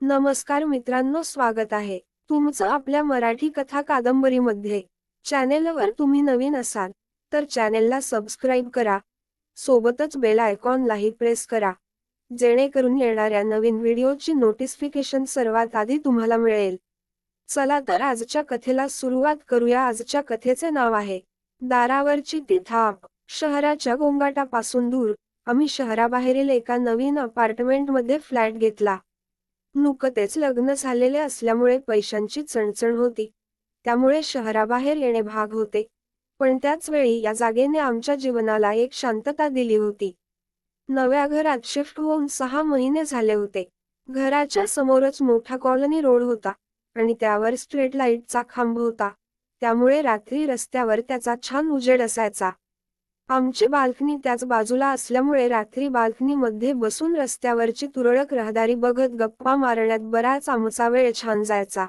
नमस्कार मित्रांनो स्वागत आहे. तुमचं आपल्या मराठी कथा कादंबरीमध्ये. चॅनेलवर तुम्ही नवीन असाल तर चॅनेलला सबस्क्राईब करा. सोबतच बेल आयकॉनलाही प्रेस करा. जेणेकरून येणाऱ्या नवीन व्हिडिओची नोटिफिकेशन सर्वात आधी तुम्हाला मिळेल. चला तर आजच्या कथेला सुरुवात करूया. आजच्या कथेचे नाव आहे दारावरची ती थाप शहराच्या गोंगाटापासून दूर. आम्ही शहराबाहेरील एका नवीन अपार्टमेंटमध्ये फ्लॅट घेतला. नुकतेच लग्न झालेले असल्यामुळे पैशांची चणचण होती. त्यामुळे शहराबाहेर येणे भाग होते. पण त्याच वेळी या जागेने आमच्या जीवनाला एक शांतता दिली होती. नव्या घरात शिफ्ट होऊन सहा महिने झाले होते. घराच्या समोरच मोठा कॉलनी रोड होता आणि त्यावर स्ट्रीट लाईटचा खांब होता. त्यामुळे रात्री रस्त्यावर त्याचा छान उजेड असायचा. आमची बाल्कनी त्याच बाजूला असल्यामुळे रात्री बाल्कनीमध्ये बसून रस्त्यावरची तुरळक रहदारी बघत गप्पा मारण्यात बराच आमचा वेळ छान जायचा.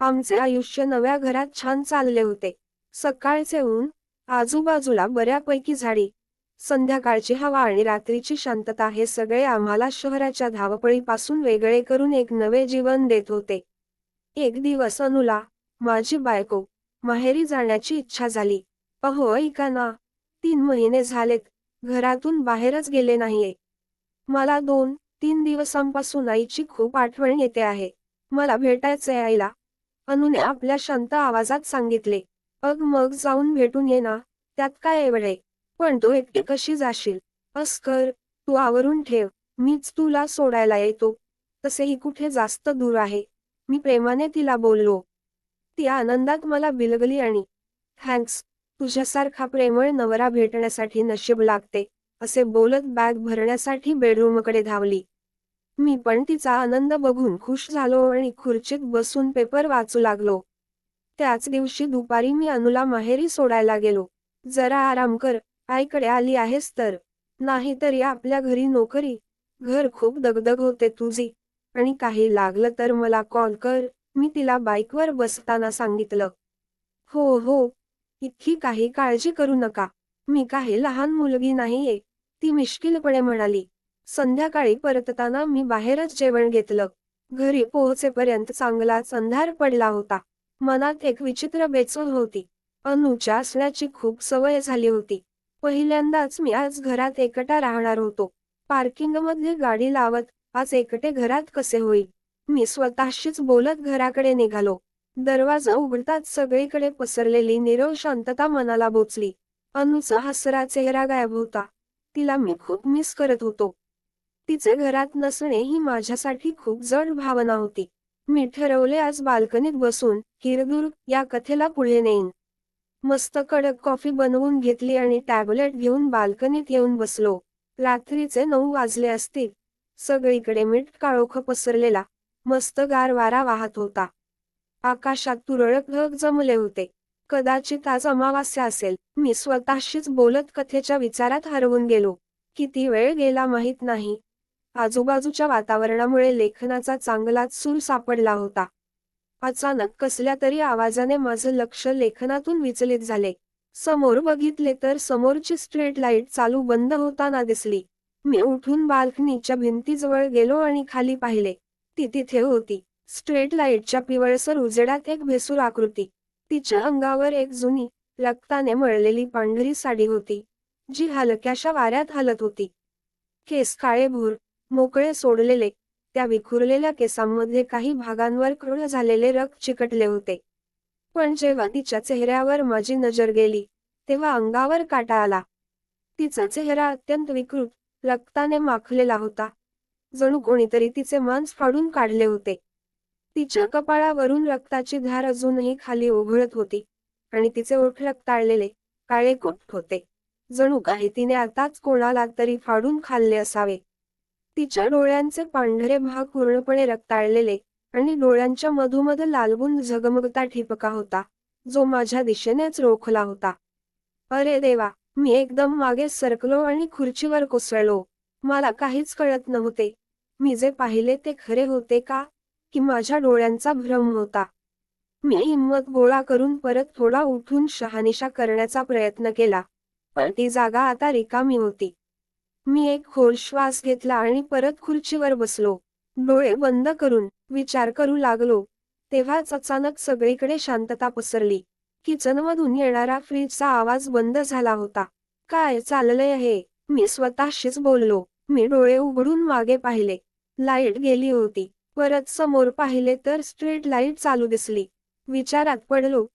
आमचे आयुष्य नव्या घरात छान चालले होते. सकाळचे ऊन आजूबाजूला बऱ्यापैकी झाडी संध्याकाळची हवा आणि रात्रीची शांतता हे सगळे आम्हाला शहराच्या धावपळीपासून वेगळे करून एक नवे जीवन देत होते. एक दिवस अनुला माझी बायको माहेरी जाण्याची इच्छा झाली. अहो ऐका ना तीन महिने झालेत. घरातून बाहेरच गेले नाहीये. मला दोन तीन दिवसांपासून आईची खूप आठवण येते आहे. मला भेटायचे आईला. अनुने आपल्या शांत आवाजात सांगितले. अग मग जाऊन भेटून ये ना. त्यात काय एवढे? पण तू एकटी कशी जाशील? अस्कर तू आवरून ठेव. मीच तुला सोडायला येतो. तसेही कुठे जास्त दूर आहे? मी प्रेमाने तिला बोललो. ती आनंदात मला बिलगली आणि थँक्स. तुझ्यासारखा प्रेमळ नवरा भेटण्यासाठी नशीब लागते असे बोलत बॅग भरण्यासाठी बेडरूमकडे धावली. मी पण तिचा आनंद बघून खुश झालो आणि खुर्चीत बसून पेपर वाचू लागलो. त्याच दिवशी दुपारी मी अनुला माहेरी सोडायला गेलो. जरा आराम कर आईकडे आली आहेस तर. नाही तरी आपल्या घरी नोकरी. घर खूप दगदग होते तुझी. आणि काही लागलं तर मला कॉल कर मी तिला बाईकवर बसताना सांगितलं. हो हो. इतकी काही काळजी करू नका. मी काही लहान मुलगी नाहीये. ती मिश्किलपणे म्हणाली. संध्याकाळी परतताना मी बाहेरच जेवण घेतलं. घरी पोहोचेपर्यंत चांगलाच अंधार पडला होता. मनात एक विचित्र बेचून होती. अनुच्या असण्याची खूप सवय झाली होती. पहिल्यांदाच मी आज घरात एकटा राहणार होतो. पार्किंगमध्ये गाडी लावत आज एकटे घरात कसे होईल? मी स्वतःशीच बोलत घराकडे निघालो. दरवाजा उघडताच सगळीकडे पसरलेली निरव शांतता मनाला बोचली. अनुचा हसरा चेहरा गायब होता. तिला मी खूप मिस करत होतो. तिचे घरात नसणे ही माझ्यासाठी खूप जड भावना होती. मी ठरवले आज बाल्कनीत बसून हिरदूर या कथेला पुढे नेईन. मस्त कडक कॉफी बनवून घेतली आणि टॅबलेट घेऊन बाल्कनीत येऊन बसलो. रात्रीचे नऊ वाजले असतील. सगळीकडे मीठ काळोख पसरलेला. मस्त गार वारा वाहत होता. आकाशात तुरळक ढग जमले होते. कदाचित आज अमावास्या असेल. मी स्वतःशीच बोलत कथेच्या विचारात हरवून गेलो. किती वेळ गेला माहीत नाही. आजूबाजूच्या वातावरणामुळे लेखनाचा चांगलाच सूर सापडला होता. अचानक कसल्या तरी आवाजाने माझं लक्ष लेखनातून विचलित झाले. समोर बघितले तर समोरची स्ट्रीट लाइट चालू बंद होताना दिसली. मी उठून बाल्कनीच्या भिंतीजवळ गेलो आणि खाली पाहिले. ती तिथे होती. स्ट्रेट लाईटच्या पिवळसर उजेडात एक भेसूर आकृती. तिच्या अंगावर एक जुनी रक्ताने मळलेली पांढरी साडी होती जी हलक्याशा वाऱ्यात हलत होती. केस काळेभूर मोकळे सोडलेले त्या विखुरलेल्या केसांमध्ये काही भागांवर कृळ झालेले रक्त चिकटले होते. पण जेव्हा तिच्या चेहऱ्यावर माझी नजर गेली तेव्हा अंगावर काटा आला. तिचा चेहरा अत्यंत विकृत रक्ताने माखलेला होता. जणू कोणीतरी तिचे मांस फाडून काढले होते. तिच्या कपाळावरून रक्ताची धार अजूनही खाली ओघळत होती आणि तिचे ओठ रक्ताळलेले काळे कोट होते. जणू काही तिने आताच कोणाला तरी फाडून खाल्ले असावे. तिच्या डोळ्यांचे पांढरे भाग पूर्णपणे रक्ताळलेले आणि डोळ्यांच्या मधोमध लालबून झगमगता ठिपका होता जो माझ्या दिशेनेच रोखला होता. अरे देवा मी एकदम मागे सरकलो आणि खुर्चीवर कोसळलो. मला काहीच कळत नव्हते. मी जे पाहिले ते खरे होते का? की माझ्या डोळ्यांचा भ्रम होता. मी हिंमत गोळा करून परत थोडा उठून शहानिशा करण्याचा प्रयत्न केला पण ती जागा आता रिकामी होती. मी एक खोल श्वास घेतला आणि परत खुर्चीवर बसलो. डोळे बंद करून विचार करू लागलो तेव्हाच अचानक सगळीकडे शांतता पसरली. किचनमधून येणारा फ्रीजचा आवाज बंद झाला होता. काय चाललंय हे? मी स्वतःशीच बोललो. मी डोळे उघडून मागे पाहिले. लाइट गेली होती. परत समोर पाहिले तर स्ट्रीट लाइट चालू दिसली. विचारात पडलो.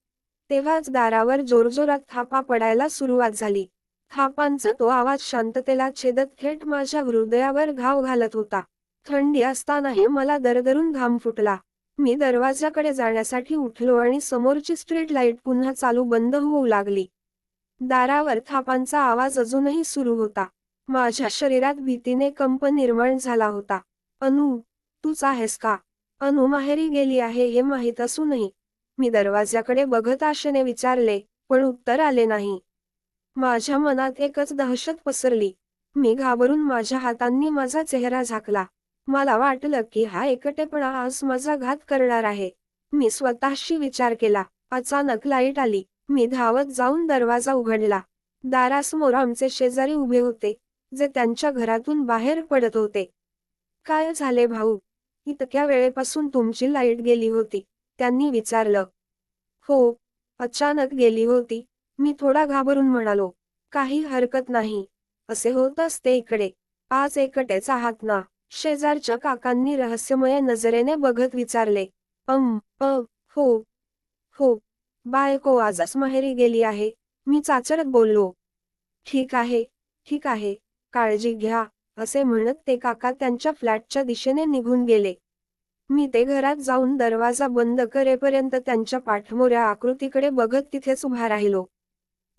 तेव्हाच दारावर जोरजोरात थापा पडायला सुरुवात झाली. थापांचा तो आवाज शांततेला छेदत थेट माझ्या हृदयावर घाव घालत होता. थंडी असतानाही मला दरदरून घाम फुटला. मी दरवाजाकडे जाण्यासाठी उठलो आणि समोरची स्ट्रीट लाइट पुन्हा चालू बंद होऊ लागली. दारावर थापांचा आवाज अजूनही सुरू होता. माझ्या शरीरात भीतीने कंप निर्माण झाला होता. अनु तूच आहेस का? अनु माहेरी गेली आहे हे माहीत असूनही मी दरवाज्याकडे बघत आशेने विचारले पण उत्तर आले नाही. माझ्या मनात एकच दहशत पसरली. मी घाबरून माझ्या हातांनी माझा चेहरा झाकला. मला वाटलं की हा एकटेपणा आज माझा घात करणार आहे. मी स्वतःशी विचार केला. अचानक लाइट आली. मी धावत जाऊन दरवाजा उघडला. दारासमोर आमचे शेजारी उभे होते जे त्यांच्या घरातून बाहेर पडत होते. काय झाले भाऊ? इतक्या वेळेपासून तुमची लाइट गेली होती त्यांनी विचारलं. हो अचानक गेली होती. मी थोडा घाबरून म्हणालो काही हरकत नाही. असे होत असते इकडे. आज एकटेच आहात ना? शेजारच्या काकांनी रहस्यमय नजरेने बघत विचारले. अम अ हो. हो. बायको आजच माहेरी गेली आहे. मी चाचरत बोललो. ठीक आहे ठीक आहे. काळजी घ्या. असे म्हणत ते काका त्यांच्या फ्लॅटच्या दिशेने निघून गेले. मी ते घरात जाऊन दरवाजा बंद करेपर्यंत त्यांच्या पाठमोऱ्या आकृतीकडे बघत तिथेच उभा राहिलो.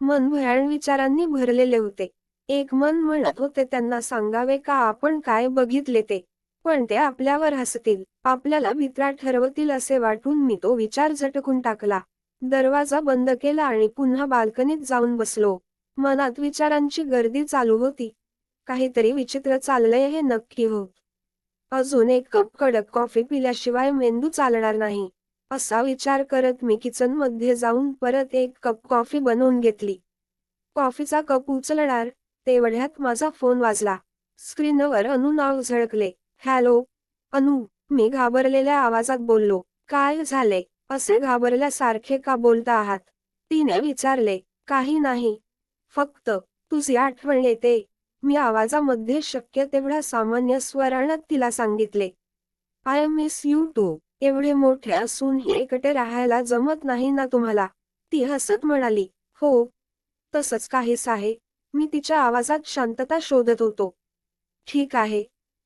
मन भयाण विचारांनी भरलेले होते. एक मन म्हणत होते त्यांना सांगावे का आपण काय बघितले ते. पण ते आपल्यावर हसतील. आपल्याला भित्रा ठरवतील असे वाटून मी तो विचार झटकून टाकला. दरवाजा बंद केला आणि पुन्हा बाल्कनीत जाऊन बसलो. मनात विचारांची गर्दी चालू होती. काहीतरी विचित्र चाललंय हे नक्की हो. अजून एक कप कडक कॉफी पिल्याशिवाय मेंदू चालणार नाही. असा विचार करत मी किचनमध्ये जाऊन परत एक कप कॉफी बनवून घेतली. कॉफीचा कप उचलणार तेवढ्यात माझा फोन वाजला. स्क्रीनवर अनु नाव झळकले. हॅलो. अनु मी घाबरलेल्या आवाजात बोललो. काय झाले? असे घाबरल्यासारखे का बोलता आहात? तिने विचारले. काही नाही. फक्त तुझी आठवण येते. मी आवाजामध्ये शक्य तेवढा सामान्य स्वराणात तिला सांगितले. आय मिस यू टू एवढे मोठे असून एकटे राहायला जमत नाही ना तुम्हाला. ती हसत म्हणाली. हो तसंच काहीच आहे. मी तिच्या आवाजात शांतता शोधत होतो. ठीक आहे.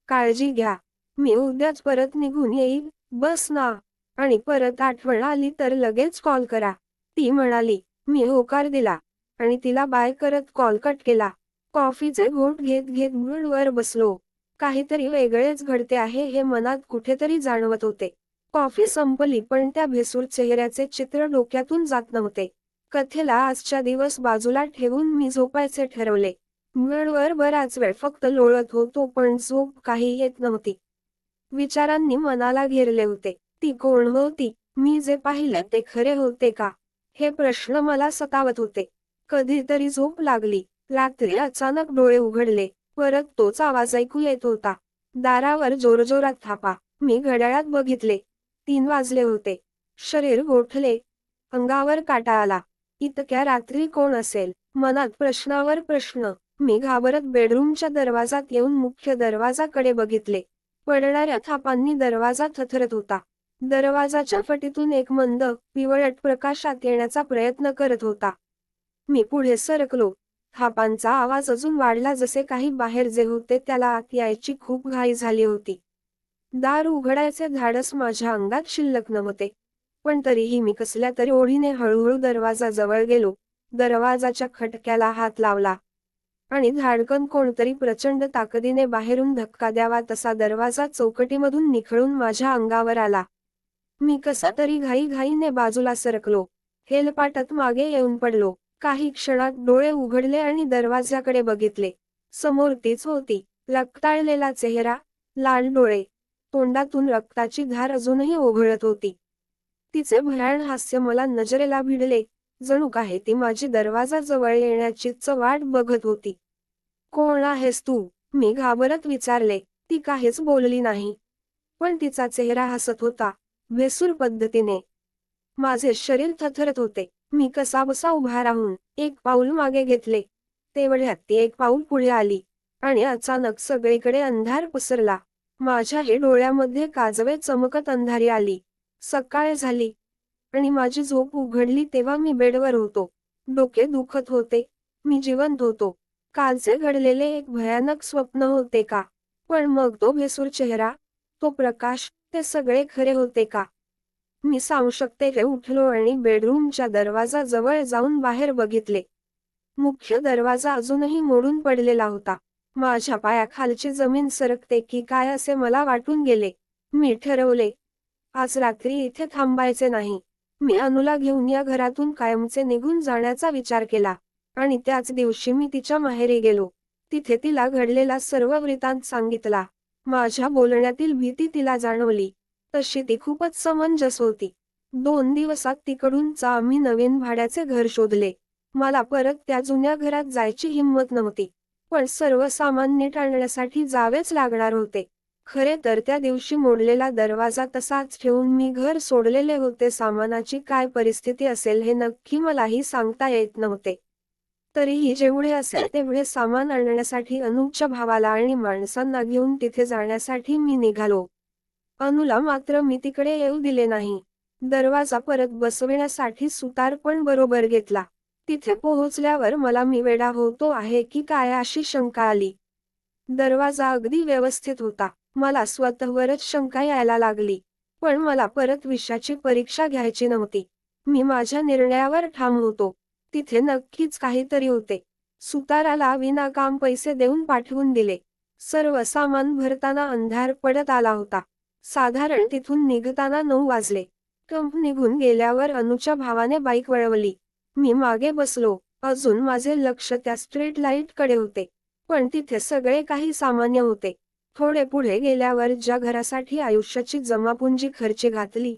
काळजी घ्या. मी उद्याच परत निघून येईल. बस ना. आणि परत आठवण आली तर लगेच कॉल करा. ती म्हणाली. मी होकार दिला. आणि तिला बाय करत कॉल कट केला. कॉफीचे घोट घेत घेत वर बसलो. काहीतरी वेगळेच घडते आहे हे मनात कुठेतरी जाणवत होते. कॉफी संपली पण त्या भेसूर चेहऱ्याचे चित्र डोक्यातून जात नव्हते. कथेला आजच्या दिवस बाजूला ठेवून मी झोपायचे ठरवले. वर बराच वेळ फक्त लोळत होतो पण झोप काही येत नव्हती. विचारांनी मनाला घेरले होते. ती कोण होती? मी जे पाहिलं ते खरे होते का? हे प्रश्न मला सतावत होते. कधीतरी झोप लागली. रात्री अचानक डोळे उघडले. परत तोच आवाज ऐकू येत होता. दारावर जोरजोरात थापा. मी घड्याळात बघितले. तीन वाजले होते. शरीर गोठले. अंगावर काटा आला. इतक्या रात्री कोण असेल? मनात प्रश्नावर प्रश्न. मी घाबरत बेडरूमच्या दरवाजात येऊन मुख्य दरवाजाकडे बघितले. पडणाऱ्या थापांनी दरवाजा थथरत होता. दरवाजाच्या फटीतून एक मंद पिवळट प्रकाशात येण्याचा प्रयत्न करत होता. मी पुढे सरकलो. थापांचा आवाज अजून वाढला जसे काही बाहेर जे होते त्याला आत यायची खूप घाई झाली होती. दार उघडायचे धाडस माझ्या अंगात शिल्लक नव्हते. पण तरीही मी कसल्या तरी ओढीने हळूहळू दरवाजा जवळ गेलो. दरवाजाच्या खटक्याला हात लावला. आणि धाडकन कोणतरी प्रचंड ताकदीने बाहेरून धक्का द्यावा तसा दरवाजा चौकटीमधून निखळून माझ्या अंगावर आला. मी कसा तरी घाई घाईने बाजूला सरकलो. हेलपाटत मागे येऊन पडलो. काही क्षणात डोळे उघडले आणि दरवाजाकडे बघितले. समोर तीच होती. रक्ताळलेला चेहरा लाल डोळे. तोंडातून रक्ताची धार अजूनही ओघळत होती. तिचे भयाण हास्य मला नजरेला भिडले. जणू काही ती माझी दरवाजा जवळ येण्याचीच वाट बघत होती. कोण आहेस तू? मी घाबरत विचारले. ती काहीच बोलली नाही. पण तिचा चेहरा हसत होता भेसूर पद्धतीने. माझे शरीर थरथरत होते. मी कसा बसा उभा राहून एक पाऊल मागे घेतले. तेवढ्यात ती एक पाऊल पुढे आली आणि अचानक सगळीकडे अंधार पसरला. माझ्याही डोळ्यामध्ये काजवे चमकत अंधारी आली. सकाळ झाली आणि माझी झोप उघडली तेव्हा मी बेडवर होतो. डोके दुखत होते. मी जिवंत होतो. कालचे घडलेले एक भयानक स्वप्न होते का? पण मग तो भेसूर चेहरा तो प्रकाश ते सगळे खरे होते का? मी सांगू शकते हे उठलो आणि बेडरूमच्या दरवाजा जवळ जाऊन बाहेर बघितले. मुख्य दरवाजा अजूनही मोडून पडलेला होता. माझ्या पायाखालची जमीन सरकते की काय असे मला वाटून गेले. मी ठरवले आज रात्री इथे थांबायचे नाही. मी अनुला घेऊन या घरातून कायमचे निघून जाण्याचा विचार केला. आणि त्याच दिवशी मी तिच्या माहेरी गेलो. तिथे तिला घडलेला सर्व वृत्तांत सांगितला. माझ्या बोलण्यातील भीती तिला जाणवली. तशी ती खूपच समंजस होती. दोन दिवसात तिकडूनचा आम्ही नवीन भाड्याचे घर शोधले. मला परत त्या जुन्या घरात जायची हिंमत नव्हती. पण सर्व सामान नीट आणण्यासाठी जावेच लागणार होते. खरे तर त्या दिवशी मोडलेला दरवाजा तसाच ठेवून मी घर सोडलेले होते. सामानाची काय परिस्थिती असेल हे नक्की मलाही सांगता येत नव्हते. तरीही जेवढे असेल तेवढे सामान आणण्यासाठी अनुच्या भावाला आणि माणसांना घेऊन तिथे जाण्यासाठी मी निघालो. अनुला मात्र मी तिकडे येऊ दिले नाही. दरवाजा परत बसविण्यासाठी सुतार पण बरोबर घेतला. तिथे पोहोचल्यावर मला मी वेडा होतो आहे की काय अशी शंका आली. दरवाजा अगदी व्यवस्थित होता. मला स्वतःवरच शंका यायला लागली. पण मला परत विषयाची परीक्षा घ्यायची नव्हती. मी माझ्या निर्णयावर ठाम होतो. तिथे नक्कीच काहीतरी होते. सुताराला विनाकाम पैसे देऊन पाठवून दिले. सर्व सामान भरताना अंधार पडत आला होता. साधारण तिथून निघताना नऊ वाजले. कंप निघून गेल्यावर अनुच्या भावाने बाईक वळवली. मी मागे बसलो. अजून माझे लक्ष त्या स्ट्रीट लाइटकडे होते. पण तिथे सगळे काही सामान्य होते. थोडे पुढे गेल्यावर ज्या घरासाठी आयुष्याची जमापुंजी खर्ची घातली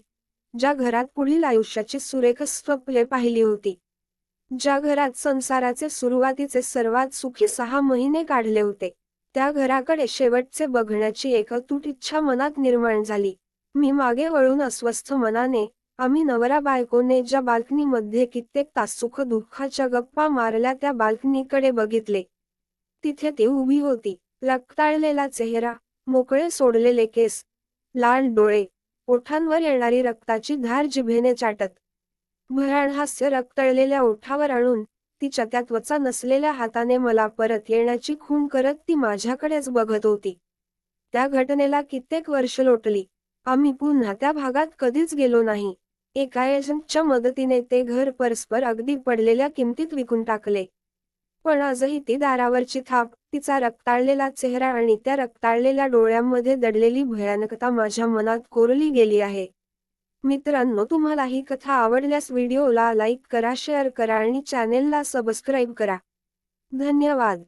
ज्या घरात पुढील आयुष्याची सुरेख स्वप्ने पाहिली होती ज्या घरात संसाराचे सुरुवातीचे सर्वात सुखी सहा महिने काढले होते. त्या घराकडे शेवटचे बघण्याची एक अतूट इच्छा मनात निर्माण झाली. मी मागे वळून अस्वस्थ मनाने आम्ही नवरा बायकोने ज्या बाल्कनीमध्ये कित्येक तास सुख दुःखाच्या गप्पा मारल्या त्या बाल्कनीकडे बघितले. तिथे ती उभी होती रक्ताळलेला चेहरा मोकळे सोडलेले केस लाल डोळे ओठांवर येणारी रक्ताची धार जिभेने चाटत. भयाण हास्य रक्तळलेल्या ओठावर आणून तिच्या त्या त्वचा नसलेल्या हाताने मला परत येण्याची खूण करत ती माझ्याकडेच बघत होती. त्या घटनेला कित्येक वर्ष लोटली. आम्ही पुन्हा त्या भागात कधीच गेलो नाही. एका एजंटच्या मदतीने ते घर परस्पर अगदी पडलेल्या किमतीत विकून टाकले. पण आजही ती दारावरची थाप तिचा रक्ताळलेला चेहरा आणि त्या रक्ताळलेल्या डोळ्यांमध्ये दडलेली भयानकता माझ्या मनात कोरली गेली आहे. मित्रांनो तुम्हाला ही कथा आवडल्यास व्हिडिओला लाईक करा शेअर करा आणि चॅनेलला सबस्क्राईब करा. धन्यवाद.